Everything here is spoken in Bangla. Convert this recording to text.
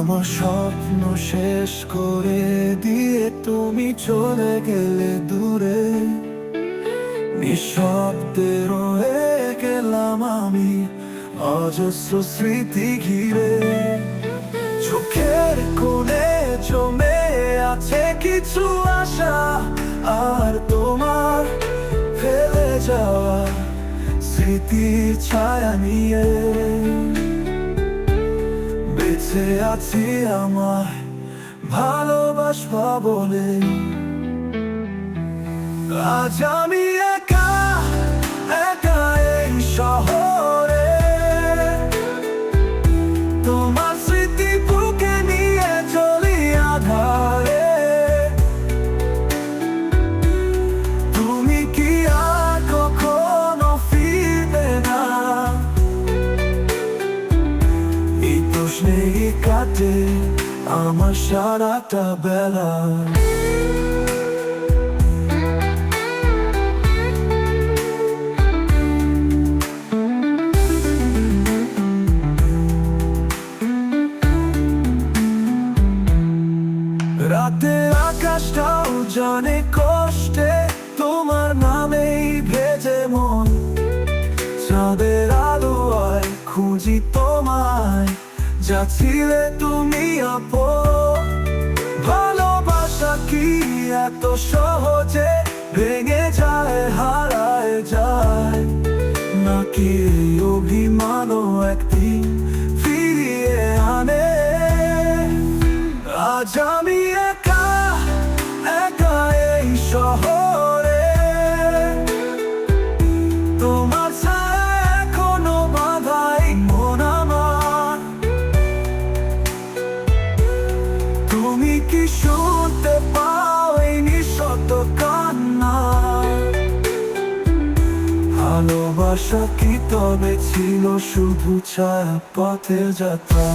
আমার স্বপ্ন শেষ করে দিয়ে তুমি চলে গেলে দূরে। নিঃশব্দে রয়ে গেলাম আমি অজস্র স্মৃতি ঘিরে। চোখের কোণে জমে আছে কিছু আশা, আর তোমার ফেলে যাওয়া স্মৃতির ছায়া নিয়ে। বেঁচে আছি আমার ভালোবাসবা বলে। আজ আমি আমার সারাটা বেলা রাতের আকাশটাও জানে কষ্টে, তোমার নামেই ভেজে মন। চাঁদের আলোয় খুঁজি তোমায়। যা ছিলে তুমি আপো। ভালোবাসা কি এত সহজে ভেঙে যায়, হারায় যায়? নাকি অভিমানও একদিন ফিরিয়ে আনে? আজ আমি একা একা এই শহরে তুমি কি শুনতে পাও এই নিঃশব্দ কান্না? ভালোবাসা কি তবে ছিল শুধু ছায়া পথে যাত্রা?